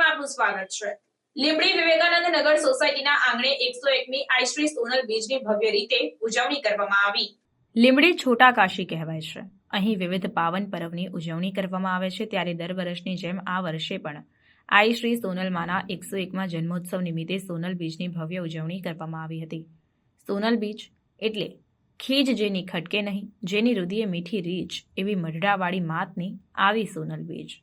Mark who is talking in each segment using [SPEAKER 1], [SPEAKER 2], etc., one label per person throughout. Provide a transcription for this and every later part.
[SPEAKER 1] આપનું સ્વાગત છે. લીંબડી વિવેકાનંદ નગર સોસાયટીના આંગણે એકસો એકમી આઈશ્રી સોનલ બીજની ભવ્ય રીતે ઉજવણી કરવામાં આવી. લીંબડી છોટા કાશી કહેવાય છે. અહીં વિવિધ પાવન પર્વની ઉજવણી કરવામાં આવે છે. ત્યારે દર વર્ષની જેમ આ વર્ષે પણ આઈ શ્રી સોનલમાના એકસો એકમાં જન્મોત્સવ નિમિત્તે સોનલ બીજની ભવ્ય ઉજવણી કરવામાં આવી હતી. સોનલ બીજ એટલે ખીજ જેની ખટકે નહીં, જેની રુધિએ મીઠી રીચ એવી મઢડાવાળી માતની આવી સોનલ બીજ.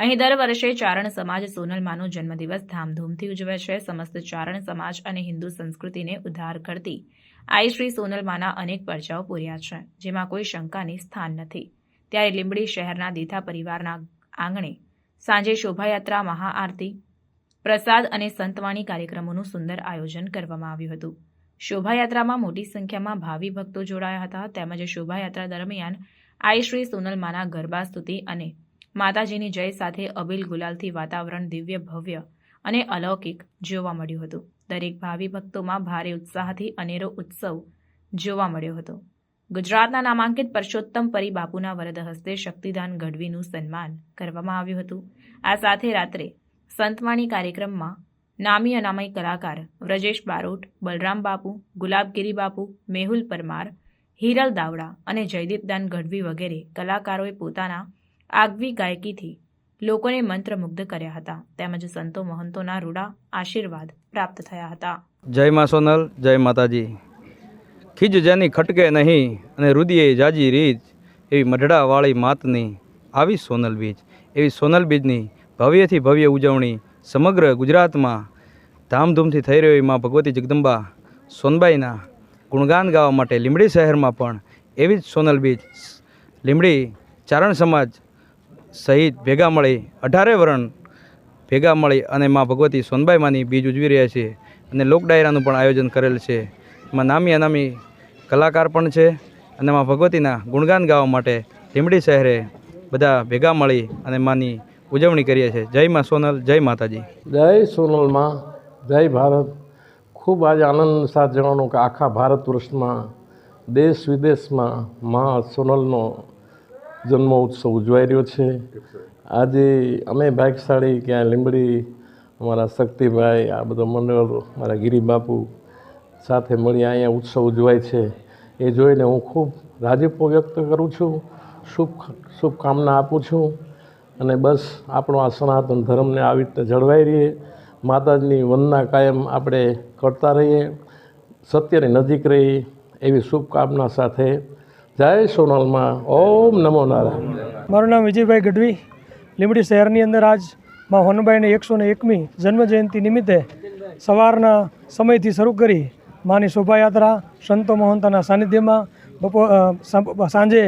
[SPEAKER 1] અહીં દર વર્ષે ચારણ સમાજ સોનલમાનો જન્મદિવસ ધામધૂમથી ઉજવે છે. સમસ્ત ચારણ સમાજ અને હિન્દુ સંસ્કૃતિને ઉદ્ધાર કરતી આઈ શ્રી સોનલમાના અનેક પરચાઓ પૂર્યા છે, જેમાં કોઈ શંકાની સ્થાન નથી. ત્યારે લીંબડી શહેરના દીથા પરિવારના આંગણે સાંજે શોભાયાત્રા, મહાઆરતી, પ્રસાદ અને સંતવાણી કાર્યક્રમોનું સુંદર આયોજન કરવામાં આવ્યું હતું. શોભાયાત્રામાં મોટી સંખ્યામાં ભાવિ ભક્તો જોડાયા હતા. તેમજ શોભાયાત્રા દરમિયાન આઈ શ્રી સોનલમાના ગરબા, સ્તુતિ અને માતાજીની જય સાથે અબિલ ગુલાલથી વાતાવરણ દિવ્ય, ભવ્ય અને અલૌકિક જોવા મળ્યું હતું. દરેક ભાવિ ભક્તોમાં ભારે ઉત્સાહથી અનેરો ઉત્સવ જોવા મળ્યો હતો. ગુજરાતના નામાંકિત પરસોત્તમ પરી બાપુના વરદ હસ્તે શક્તિદાન ગઢવીનું સન્માન કરવામાં આવ્યું હતું. આ સાથે રાત્રે સંતવાણી કાર્યક્રમમાં નામી અનામય કલાકાર વ્રજેશ બારોટ, બલરામ બાપુ, ગુલાબગીરી બાપુ, મેહુલ પરમાર, હિરલ દાવડા અને જયદીપદાન ગઢવી વગેરે કલાકારોએ પોતાના આગવી ગાયકીથી લોકોને મંત્રમુગ્ધ કર્યા હતા. તેમજ સંતો મહંતોના રૂડા આશીર્વાદ પ્રાપ્ત થયા હતા.
[SPEAKER 2] જય મા સોનલ, જય માતાજી. ખીજ જેની ખટકે નહીં અને રુદિએ જાજી રીત, એવી મઢડાવાળી માતની આવી સોનલ બીજ. એવી સોનલ બીજની ભવ્યથી ભવ્ય ઉજવણી સમગ્ર ગુજરાતમાં ધામધૂમથી થઈ રહી માં ભગવતી જગદંબા સોનબાઈના ગુણગાન ગાવા માટે લીંબડી શહેરમાં પણ એવી જ સોનલ બીજ. લીંબડી ચારણ સમાજ સહિત ભેગા મળી અઢારે વરણ ભેગા મળી અને મા ભગવતી સોનબાઈ માની બીજ ઉજવી રહ્યા છે અને લોક ડાયરાનું પણ આયોજન કરેલ છે. એમાં નામી અનામી કલાકાર પણ છે અને મા ભગવતીના ગુણગાન ગાવા માટે લીમડી શહેરે બધા ભેગા મળી અને માની ઉજવણી કરીએ છીએ જય મા સોનલ, જય માતાજી.
[SPEAKER 3] જય સોનલમાં જય ભારત. ખૂબ આજે આનંદ સાથે જણાવવાનું કે આખા ભારત વર્ષમાં, દેશ વિદેશમાં મા સોનલનો જન્મ ઉત્સવ ઉજવાઈ રહ્યો છે. આજે અમે ભાગશાળી ક્યાં લીંબડી, અમારા શક્તિભાઈ, આ બધો મંડળ, મારા ગિરિબાપુ સાથે મળી અહીંયા ઉત્સવ ઉજવાય છે. એ જોઈને હું ખૂબ રાજીપો વ્યક્ત કરું છું, શુભ, શુભકામના આપું છું અને બસ આપણો આ સનાતન ધર્મને આવી રીતે જળવાઈ રહીએ. માતાજીની વંદના કાયમ આપણે કરતા રહીએ, સત્યની નજીક રહીએ એવી શુભકામના સાથે જય સોનલમાં. ઓમ નમો નારાયણ.
[SPEAKER 4] મારું નામ વિજયભાઈ ગઢવી. લીંબડી શહેરની અંદર આજમાં હોનબાઈને એકસો ને એકમી જન્મજયંતિ નિમિત્તે સવારના સમયથી શરૂ કરી માની શોભાયાત્રા, સંતો મહંતોના સાનિધ્યમાં બપો સાંજે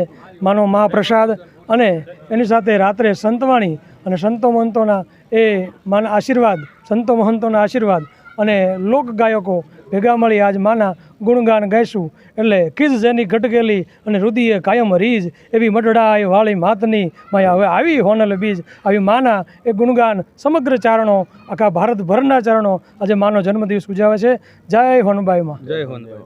[SPEAKER 4] માનો મહાપ્રસાદ અને એની સાથે રાત્રે સંતવાણી અને સંતો મહંતોના એ માના આશીર્વાદ, સંતો મહંતોના આશીર્વાદ અને લોક ગાયકો ભેગા મળી આજ માના ગુણગાન ગાઈશું. એટલે ખીજ જેની ઘટકેલી અને રુદિએ કાયમ રીજ, એવી મઢડાય વાળી માતની માયા હવે આવી હોનલ બીજ. આવી માના એ ગુણગાન સમગ્ર ચારણો, આખા ભારતભરના ચારણો આજે માનો જન્મદિવસ ઉજાવે છે. જય હોનબાઈમાં.
[SPEAKER 2] જય હોનભાઈ